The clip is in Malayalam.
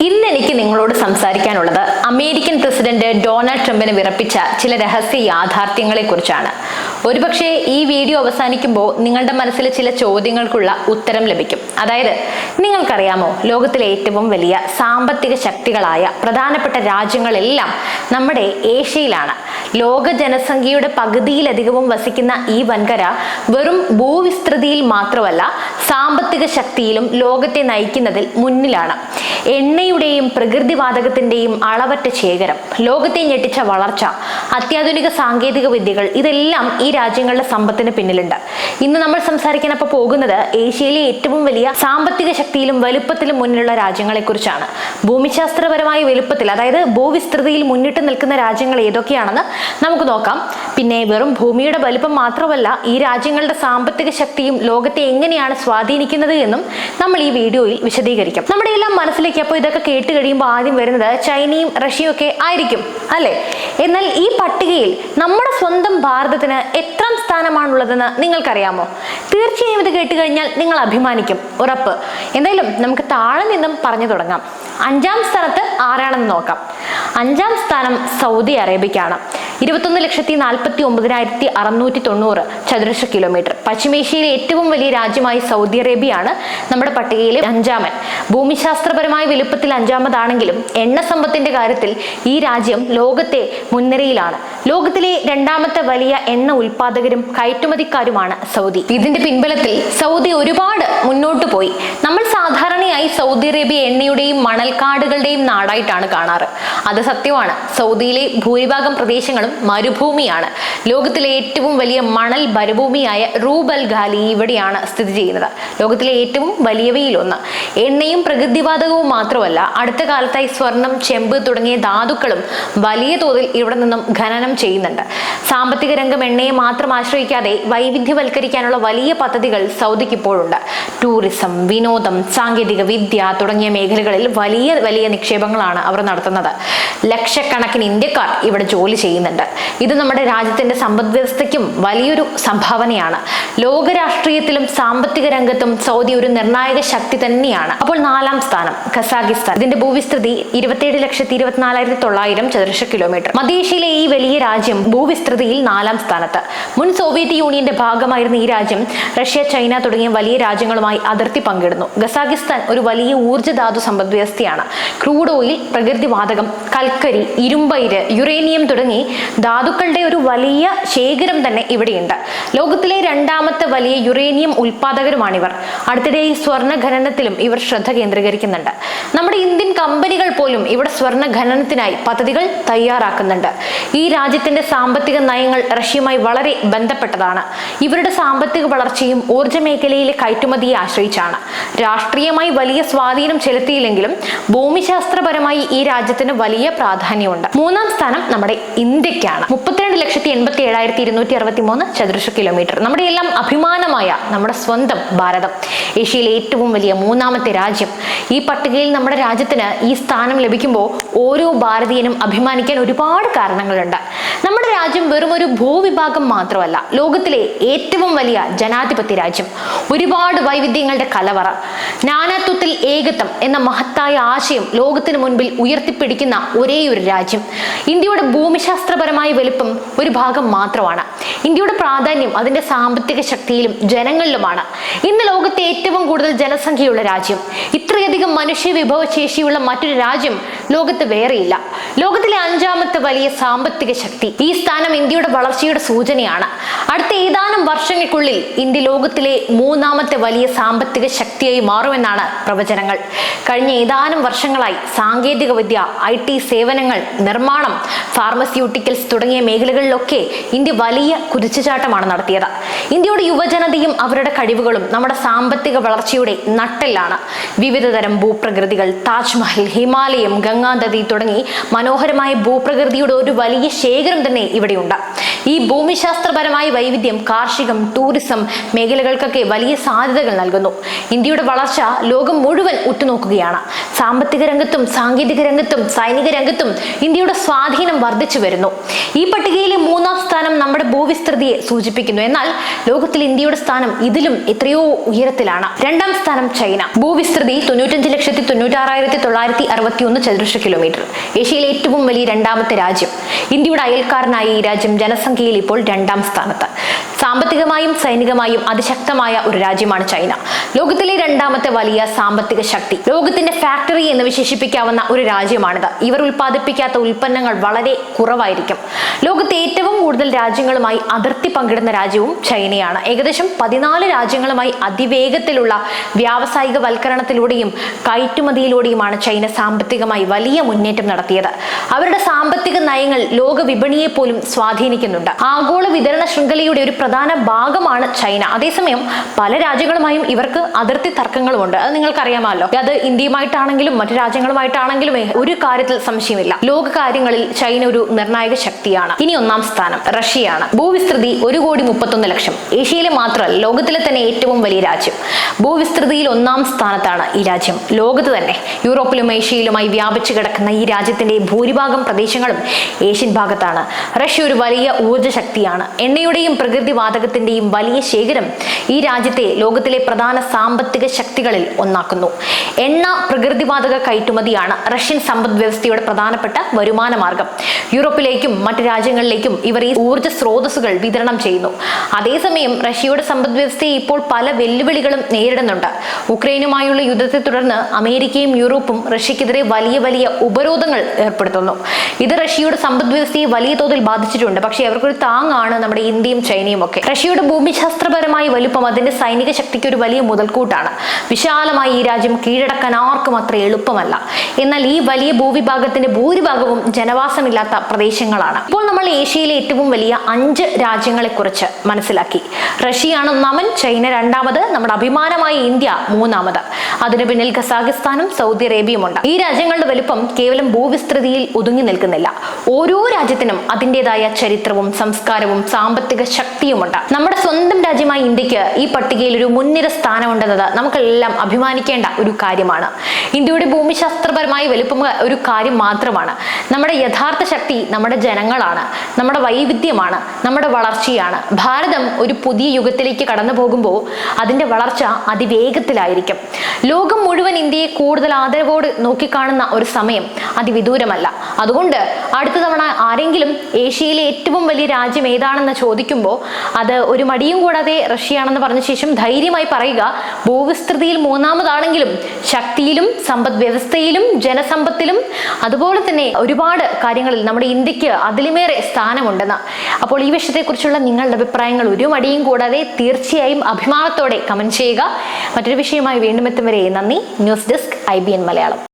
ഇന്ന് എനിക്ക് നിങ്ങളോട് സംസാരിക്കാനുള്ളത് അമേരിക്കൻ പ്രസിഡന്റ് ഡൊണാൾഡ് ട്രംപിനെ വിറപ്പിച്ച ചില രഹസ്യ യാഥാർത്ഥ്യങ്ങളെ കുറിച്ചാണ് ഒരുപക്ഷെ ഈ വീഡിയോ അവസാനിക്കുമ്പോൾ നിങ്ങളുടെ മനസ്സിൽ ചില ചോദ്യങ്ങൾക്കുള്ള ഉത്തരം ലഭിക്കും. അതായത് നിങ്ങൾക്കറിയാമോ ലോകത്തിലെ ഏറ്റവും വലിയ സാമ്പത്തിക ശക്തികളായ പ്രധാനപ്പെട്ട രാജ്യങ്ങളെല്ലാം നമ്മുടെ ഏഷ്യയിലാണ്. ലോക ജനസംഖ്യയുടെ പകുതിയിലധികവും വസിക്കുന്ന ഈ വൻകര വെറും ഭൂവിസ്തൃതിയിൽ മാത്രമല്ല സാമ്പത്തിക ശക്തിയിലും ലോകത്തെ നയിക്കുന്നതിൽ മുന്നിലാണ്. എണ്ണയുടെയും പ്രകൃതിവാതകത്തിന്റെയും അളവറ്റ ശേഖരം ലോകത്തെ ഞെട്ടിച്ച വളർച്ച അത്യാധുനിക സാങ്കേതിക വിദ്യകൾ ഇതെല്ലാം ഈ രാജ്യങ്ങളുടെ സമ്പത്തിന് പിന്നിലുണ്ട്. ഇന്ന് നമ്മൾ സംസാരിക്കാൻ അപ്പോൾ പോകുന്നത് ഏഷ്യയിലെ ഏറ്റവും വലിയ സാമ്പത്തിക ശക്തിയിലും വലുപ്പത്തിലും മുന്നിലുള്ള രാജ്യങ്ങളെ കുറിച്ചാണ് ഭൂമിശാസ്ത്രപരമായ വലുപ്പത്തിൽ അതായത് ഭൂവിസ്തൃതിയിൽ മുന്നിട്ട് നിൽക്കുന്ന രാജ്യങ്ങൾ ഏതൊക്കെയാണെന്ന് നമുക്ക് നോക്കാം. പിന്നെ വെറും ഭൂമിയുടെ വലുപ്പം മാത്രമല്ല ഈ രാജ്യങ്ങളുടെ സാമ്പത്തിക ശക്തിയും ലോകത്തെ എങ്ങനെയാണ് സ്വാധീനിക്കുന്നത് എന്നും നമ്മൾ ഈ വീഡിയോയിൽ വിശദീകരിക്കാം. നമ്മുടെ എല്ലാം മനസ്സിലേക്ക് അപ്പോൾ ഇതൊക്കെ കേട്ട് കഴിയുമ്പോൾ ആദ്യം വരുന്നത് ചൈനയും റഷ്യയും ഒക്കെ ആയിരിക്കും അല്ലേ? എന്നാൽ ഈ പട്ടികയിൽ നമ്മുടെ സ്വന്തം ഭാരതത്തിന് എത്രാം സ്ഥാനമാണുള്ളതെന്ന് നിങ്ങൾക്കറിയാമോ? തീർച്ചയായും ഇത് കേട്ട് കഴിഞ്ഞാൽ നിങ്ങൾ അഭിമാനിക്കും. ഉറപ്പ്. എന്തായാലും നമുക്ക് താഴെ നിന്നും പറഞ്ഞു തുടങ്ങാം. അഞ്ചാം സ്ഥാനത്ത് ആരാണെന്ന് നോക്കാം. അഞ്ചാം സ്ഥാനം സൗദി അറേബ്യക്കാണ്. ഇരുപത്തൊന്ന് ലക്ഷത്തി നാൽപ്പത്തി ഒമ്പതിനായിരത്തി അറുന്നൂറ്റി തൊണ്ണൂറ് ചതുരശ്ര കിലോമീറ്റർ പശ്ചിമേഷ്യയിലെ ഏറ്റവും വലിയ രാജ്യമായി സൗദി അറേബ്യയാണ് നമ്മുടെ പട്ടികയിലെ അഞ്ചാമൻ. ഭൂമിശാസ്ത്രപരമായ വലുപ്പത്തിൽ അഞ്ചാമതാണെങ്കിലും എണ്ണ സമ്പത്തിന്റെ കാര്യത്തിൽ ഈ രാജ്യം ലോകത്തെ മുൻനിരയിലാണ്. ലോകത്തിലെ രണ്ടാമത്തെ വലിയ എണ്ണ ഉൽപാദകരും കയറ്റുമതിക്കാരുമാണ് സൗദി. ഇതിന്റെ പിൻബലത്തിൽ സൗദി ഒരുപാട് മുന്നോട്ട് പോയി. നമ്മൾ സാധാരണയായി സൗദി അറേബ്യ എണ്ണയുടെയും മണൽക്കാടുകളുടെയും നാടായിട്ടാണ് കാണാറ്. അത് സത്യമാണ്. സൗദിയിലെ ഭൂരിഭാഗം പ്രദേശങ്ങളും മരുഭൂമിയാണ്. ലോകത്തിലെ ഏറ്റവും വലിയ മണൽ മരുഭൂമിയായ റൂബൽ ഖാലി ഇവിടെയാണ് സ്ഥിതി ചെയ്യുന്നത്. ലോകത്തിലെ ഏറ്റവും വലിയവയിലൊന്ന്. എണ്ണയും പ്രകൃതിവാതകവും മാത്രമല്ല അടുത്ത കാലത്തായി സ്വർണം ചെമ്പ് തുടങ്ങിയ ധാതുക്കളും വലിയ തോതിൽ ഇവിടെ നിന്നും ഖനനം ചെയ്യുന്നുണ്ട്. സാമ്പത്തിക രംഗം എണ്ണയെ മാത്രം ആശ്രയിക്കാതെ വൈവിധ്യവൽക്കരിക്കാനുള്ള വലിയ പദ്ധതികൾ സൗദിക്ക് ഇപ്പോഴുണ്ട്. ടൂറിസം വിനോദം സാങ്കേതിക വിദ്യ തുടങ്ങിയ മേഖലകളിൽ വലിയ വലിയ നിക്ഷേപങ്ങളാണ് അവർ നടത്തുന്നത്. ലക്ഷക്കണക്കിന് ഇന്ത്യക്കാർ ഇവിടെ ജോലി ചെയ്യുന്നുണ്ട്. ഇത് നമ്മുടെ രാജ്യത്തിന്റെ സമ്പദ് വ്യവസ്ഥയ്ക്കും വലിയൊരു സംഭാവനയാണ്. ലോകരാഷ്ട്രീയത്തിലും സാമ്പത്തിക രംഗത്തും സൗദി ഒരു നിർണായക ശക്തി തന്നെയാണ്. അപ്പോൾ നാലാം സ്ഥാനം ഖസാഖിസ്ഥാൻ. ഇതിന്റെ ഭൂവിസ്തൃതി ഇരുപത്തിയേഴ് ലക്ഷത്തി ഇരുപത്തിനാലായിരത്തി തൊള്ളായിരം ചതുരശ്ര കിലോമീറ്റർ. മധ്യേഷ്യയിലെ ഈ വലിയ രാജ്യം ഭൂവിസ്തൃതിയിൽ നാലാം സ്ഥാനത്ത്. മുൻ സോവിയറ്റ് യൂണിയന്റെ ഭാഗമായിരുന്ന ഈ രാജ്യം റഷ്യ ചൈന തുടങ്ങിയ വലിയ രാജ്യങ്ങളുമായി അതിർത്തി പങ്കിടുന്നു. ഖസാഖിസ്ഥാൻ ഒരു വലിയ ഊർജധാതു സമ്പദ് വ്യവസ്ഥയാണ് ക്രൂഡ് ഓയിൽ പ്രകൃതിവാതകം കൽക്കരി ഇരുമ്പയിര് യുറേനിയം തുടങ്ങി ധാതുക്കളുടെ ഒരു വലിയ ശേഖരം തന്നെ ഇവിടെയുണ്ട്. ലോകത്തിലെ രണ്ടാമത്തെ വലിയ യുറേനിയം ഉൽപാദകരുമാണിവർ അടുത്തിടെ ഈ സ്വർണ ഖനനത്തിലും ഇവർ ശ്രദ്ധ കേന്ദ്രീകരിക്കുന്നുണ്ട്. നമ്മുടെ ഇന്ത്യൻ കമ്പനികൾ പോലും ഇവിടെ സ്വർണ ഖനനത്തിനായി പദ്ധതികൾ തയ്യാറാക്കുന്നുണ്ട്. ഈ രാജ്യത്തിന്റെ സാമ്പത്തിക നയങ്ങൾ റഷ്യയുമായി വളരെ ബന്ധപ്പെട്ടതാണ്. ഇവരുടെ സാമ്പത്തിക വളർച്ചയും ഊർജ മേഖലയിലെ കയറ്റുമതിയെ ആശ്രയിച്ചാണ്. രാഷ്ട്രീയമായി വലിയ സ്വാധീനം ചെലുത്തിയില്ലെങ്കിലും ഭൂമിശാസ്ത്രപരമായി ഈ രാജ്യത്തിന് വലിയ പ്രാധാന്യമുണ്ട്. മൂന്നാം സ്ഥാനം നമ്മുടെ ഇന്ത്യക്കാണ് മുപ്പത്തിരണ്ട് ലക്ഷത്തി എൺപത്തി ഏഴായിരത്തി ഇരുന്നൂറ്റി അറുപത്തി മൂന്ന് ചതുരശ്ര കിലോമീറ്റർ നമ്മുടെ എല്ലാം അഭിമാനമായ നമ്മുടെ സ്വന്തം ഭാരതം. ഏഷ്യയിലെ ഏറ്റവും വലിയ മൂന്നാമത്തെ രാജ്യം. ഈ പട്ടികയിൽ നമ്മുടെ രാജ്യത്തിന് ഈ സ്ഥാനം ലഭിക്കുമ്പോൾ ഓരോ ഭാരതീയനും അഭിമാനിക്കാൻ ഒരുപാട് കാരണങ്ങളുണ്ട്. നമ്മുടെ രാജ്യം വെറും ഒരു ഭൂവിഭാഗം മാത്രമല്ല ലോകത്തിലെ ഏറ്റവും വലിയ ജനാധിപത്യ രാജ്യം. ഒരുപാട് വൈവിധ്യങ്ങളുടെ കലവറ. നാനാത്വത്തിൽ ഏകത്വം എന്ന മഹത്തായ ആശയം ലോകത്തിന് മുൻപിൽ ഉയർത്തിപ്പിടിക്കുന്ന ഒരേ ഒരു രാജ്യം. ഇന്ത്യയുടെ ഭൂമിശാസ്ത്രപരമായ വലിപ്പം ഒരു ഭാഗം മാത്രമാണ്. ഇന്ത്യയുടെ പ്രാധാന്യം അതിന്റെ സാമ്പത്തിക ശക്തിയിലും ജനങ്ങളിലുമാണ്. ഇന്ന് ലോകത്തെ ഏറ്റവും കൂടുതൽ ജനസംഖ്യയുള്ള രാജ്യം. ഇത്രയധികം മനുഷ്യ വിഭവശേഷിയുള്ള മറ്റൊരു രാജ്യം ലോകത്ത് വേറെയില്ല. ലോകത്തിലെ അഞ്ചാമത്തെ വലിയ സാമ്പത്തിക ശക്തി ഈ സ്ഥാനം ഇന്ത്യയുടെ വളർച്ചയുടെ സൂചനയാണ്. അടുത്ത ഏതാനും വർഷങ്ങൾക്കുള്ളിൽ ഇന്ത്യ ലോകത്തിലെ മൂന്നാമത്തെ വലിയ സാമ്പത്തിക ശക്തിയായി മാറുമെന്നാണ് പ്രവചനങ്ങൾ. കഴിഞ്ഞ ഏതാനും വർഷങ്ങളായി സാങ്കേതിക വിദ്യ ഐ ടി സേവനങ്ങൾ നിർമ്മാണം ഫാർമസ്യൂട്ടിക്കൽസ് തുടങ്ങിയ മേഖലകളിലൊക്കെ ഇന്ത്യ വലിയ കുതിച്ചുചാട്ടമാണ് നടത്തിയത്. ഇന്ത്യയുടെ യുവജനതയും അവരുടെ കഴിവുകളും നമ്മുടെ സാമ്പത്തിക വളർച്ചയുടെ നട്ടെല്ലാണ്. വിവിധതരം ഭൂപ്രകൃതികൾ താജ്മഹൽ ഹിമാലയം ഗംഗാനദി തുടങ്ങി മനോഹരമായ ഭൂപ്രകൃതിയുടെ ഒരു വലിയ ശേഖരം തന്നെ ഇവിടെയുണ്ട്. ഈ ഭൂമിശാസ്ത്രപരമായ വൈവിധ്യം കാർഷികം ടൂറിസം മേഖലകൾക്കൊക്കെ വലിയ സാധ്യതകൾ നൽകുന്നു. ഇന്ത്യയുടെ വളർച്ച ലോകം മുഴുവൻ ഉറ്റുനോക്കുകയാണ്. സാമ്പത്തിക രംഗത്തും സാങ്കേതിക രംഗത്തും സൈനിക രംഗത്തും ഇന്ത്യയുടെ സ്വാധീനം വർദ്ധിച്ചു വരുന്നു. ഈ പട്ടികയിലെ മൂന്നാം സ്ഥാനം നമ്മുടെ ഭൂവിസ്തൃതിയെ സൂചിപ്പിക്കുന്നു. എന്നാൽ ലോകത്തിൽ ഇന്ത്യയുടെ സ്ഥാനം ഇതിലും എത്രയോ ഉയരത്തിലാണ്. രണ്ടാം സ്ഥാനം ചൈന. ഭൂവിസ്തൃതി തൊണ്ണൂറ്റഞ്ച് ലക്ഷത്തി തൊണ്ണൂറ്റാറായിരത്തി തൊള്ളായിരത്തി അറുപത്തി ഒന്ന് ചതുരശ്ര കിലോമീറ്റർ ഏഷ്യയിലെ ഏറ്റവും വലിയ രണ്ടാമത്തെ രാജ്യം. ഇന്ത്യയുടെ അയൽക്കാരനായ ഈ രാജ്യം ജനസംഖ്യയിൽ ഇപ്പോൾ രണ്ടാം സ്ഥാനത്ത്. സാമ്പത്തികമായും സൈനികമായും അതിശക്തമായ ഒരു രാജ്യമാണ് ചൈന. ലോകത്തിലെ രണ്ടാമത്തെ വലിയ സാമ്പത്തിക ശക്തി ലോകത്തിന്റെ ഫാക്ടറി എന്ന് വിശേഷിപ്പിക്കാവുന്ന ഒരു രാജ്യമാണിത്. ഇവർ ഉൽപ്പാദിപ്പിക്കാത്ത ഉൽപ്പന്നങ്ങൾ വളരെ കുറവായിരിക്കും. ലോകത്തെ ഏറ്റവും കൂടുതൽ രാജ്യങ്ങളുമായി അതിർത്തി പങ്കിടുന്ന രാജ്യവും ചൈനയാണ്. ഏകദേശം പതിനാല് രാജ്യങ്ങളുമായി അതിവേഗത്തിലുള്ള വ്യാവസായിക വൽക്കരണത്തിലൂടെയും കയറ്റുമതിയിലൂടെയുമാണ് ചൈന സാമ്പത്തികമായി വലിയ മുന്നേറ്റം നടത്തിയത്. അവരുടെ സാമ്പത്തിക നയങ്ങൾ ലോക വിപണിയെ പോലും സ്വാധീനിക്കുന്നുണ്ട്. ആഗോള വിതരണ ശൃംഖലയുടെ ഒരു പ്രധാന ഭാഗമാണ് ചൈന. അതേസമയം പല രാജ്യങ്ങളുമായും ഇവർക്ക് അതിർത്തി തർക്കങ്ങളുമുണ്ട്. അത് നിങ്ങൾക്കറിയാമല്ലോ. അത് ഇന്ത്യയുമായിട്ടാണെങ്കിലും മറ്റു രാജ്യങ്ങളുമായിട്ടാണെങ്കിലും ഒരു കാര്യത്തിൽ സംശയമില്ല. ലോക കാര്യങ്ങളിൽ ചൈന ഒരു നിർണായക ശക്തിയാണ്. ഇനി ഒന്നാം സ്ഥാനം റഷ്യയാണ്. ഭൂവിസ്തൃതി ഒരു കോടി മുപ്പത്തൊന്ന് ലക്ഷം. ഏഷ്യയിലെ മാത്രമല്ല ലോകത്തിലെ തന്നെ ഏറ്റവും വലിയ രാജ്യം. ഭൂവിസ്തൃതിയിൽ ഒന്നാം സ്ഥാനത്താണ് ഈ രാജ്യം. ലോകത്ത് തന്നെ യൂറോപ്പിലും ഏഷ്യയിലുമായി വ്യാപിച്ചു കിടക്കുന്ന ഈ രാജ്യത്തിന്റെ ഭൂരിഭാഗം പ്രദേശങ്ങളും ഏഷ്യൻ ഭാഗത്താണ്. റഷ്യ ഒരു വലിയ ഊർജ ശക്തിയാണ് എണ്ണയുടെയും പ്രകൃതി വാതകത്തിന്റെയും വലിയ ശേഖരം ഈ രാജ്യത്തെ ലോകത്തിലെ പ്രധാന സാമ്പത്തിക ശക്തികളിൽ ഒന്നാക്കുന്നു. എണ്ണ പ്രകൃതിവാതക കയറ്റുമതിയാണ് റഷ്യൻ സമ്പദ് വ്യവസ്ഥയുടെ പ്രധാനപ്പെട്ട വരുമാന മാർഗം. യൂറോപ്പിലേക്കും മറ്റ് രാജ്യങ്ങളിലേക്കും ഇവർ ഈ ഊർജ സ്രോതസ്സുകൾ വിതരണം ചെയ്യുന്നു. അതേസമയം റഷ്യയുടെ സമ്പദ് വ്യവസ്ഥയെ ഇപ്പോൾ പല വെല്ലുവിളികളും നേരിടുന്നുണ്ട്. ഉക്രൈനുമായുള്ള യുദ്ധത്തെ തുടർന്ന് അമേരിക്കയും യൂറോപ്പും റഷ്യക്കെതിരെ വലിയ വലിയ ഉപരോധങ്ങൾ ഏർപ്പെടുത്തുന്നു ഇത് റഷ്യയുടെ സമ്പദ് വ്യവസ്ഥയെ വലിയ തോതിൽ ബാധിച്ചിട്ടുണ്ട്. പക്ഷേ അവർക്കൊരു താങ്ങാണ് നമ്മുടെ ഇന്ത്യയും ചൈനയും ഒക്കെ. റഷ്യയുടെ ഭൂമിശാസ്ത്രപരമായ വലുപ്പം അതിന്റെ സൈനിക ശക്തിക്ക് ഒരു വലിയ മുതൽക്കൂട്ടാണ്. വിശാലമായി ഈ രാജ്യം കീഴടക്കാൻ ആർക്കും അത്ര എളുപ്പമല്ല. എന്നാൽ ഈ വലിയ ഭൂവിഭാഗത്തിന്റെ ഭൂരിഭാഗവും ജനവാസമില്ലാത്ത പ്രദേശങ്ങളാണ്. ഇപ്പോൾ നമ്മൾ ഏഷ്യയിലെ ഏറ്റവും വലിയ അഞ്ച് രാജ്യങ്ങളെ കുറിച്ച് മനസ്സിലാക്കി. റഷ്യയാണ് ഒന്നാമൻ ചൈന രണ്ടാമത് നമ്മുടെ അഭിമാനമായ ഇന്ത്യ മൂന്നാമത്. അതിനു പിന്നിൽ കസാഖിസ്ഥാനും സൗദി അറേബ്യയുമുണ്ട് ഈ രാജ്യങ്ങളുടെ വലുപ്പം കേവലം ഭൂവിസ്തൃതിയിൽ ഒതുങ്ങി നിൽക്കുന്നില്ല. ഓരോ രാജ്യത്തിനും അതിന്റെതായ ചരിത്രവും സംസ്കാരവും സാമ്പത്തിക ശക്തിയുമുണ്ട്. നമ്മുടെ സ്വന്തം രാജ്യമായ ഇന്ത്യയ്ക്ക് ഈ പട്ടികയിൽ ഒരു മുൻനിര സ്ഥാനമുണ്ടെന്നത് നമുക്കെല്ലാം അഭിമാനിക്കേണ്ട ഒരു കാര്യമാണ്. ഇന്ത്യയുടെ ഭൂമിശാസ്ത്രപരമായ വലുപ്പം ഒരു കാര്യം മാത്രമാണ്. നമ്മുടെ യഥാർത്ഥ ശക്തി നമ്മുടെ ജനങ്ങളാണ്. നമ്മുടെ വൈവിധ്യമാണ്. നമ്മുടെ വളർച്ചയാണ്. ഭാരതം ഒരു പുതിയ യുഗത്തിലേക്ക് കടന്നു പോകുമ്പോൾ അതിന്റെ വളർച്ച അതിവേഗത്തിലായിരിക്കും. ലോകം മുഴുവൻ ഇന്ത്യയെ കൂടുതൽ ആദരവോട് നോക്കിക്കാണുന്ന ഒരു സമയം അതിവിദൂരമല്ല. അതുകൊണ്ട് അടുത്ത തവണ ആരെങ്കിലും ഏഷ്യയിലെ ഏറ്റവും വലിയ രാജ്യം ഏതാണെന്ന് ചോദിക്കുമ്പോൾ അത് ഒരു മടിയും കൂടാതെ റഷ്യയാണെന്ന് പറഞ്ഞ ശേഷം ധൈര്യമായി പറയുക ഭൂവിസ്തൃതിയിൽ മൂന്നാമതാണെങ്കിലും ശക്തിയിലും സമ്പദ് വ്യവസ്ഥയിലും ജനസമ്പത്തിലും അതുപോലെ തന്നെ ഒരുപാട് കാര്യങ്ങളിൽ നമ്മുടെ ഇന്ത്യയ്ക്ക് അതിലുമേറെ സ്ഥാനമുണ്ടെന്ന്. അപ്പോൾ ഈ വിഷയത്തെക്കുറിച്ചുള്ള നിങ്ങളുടെ അഭിപ്രായങ്ങൾ ഒരു മടിയും കൂടാതെ തീർച്ചയായും അഭിമാനത്തോടെ കമന്റ് ചെയ്യുക. മറ്റൊരു വിഷയമായി വീണ്ടും എത്തും വരെ നന്ദി. News desk I B N Malayalam.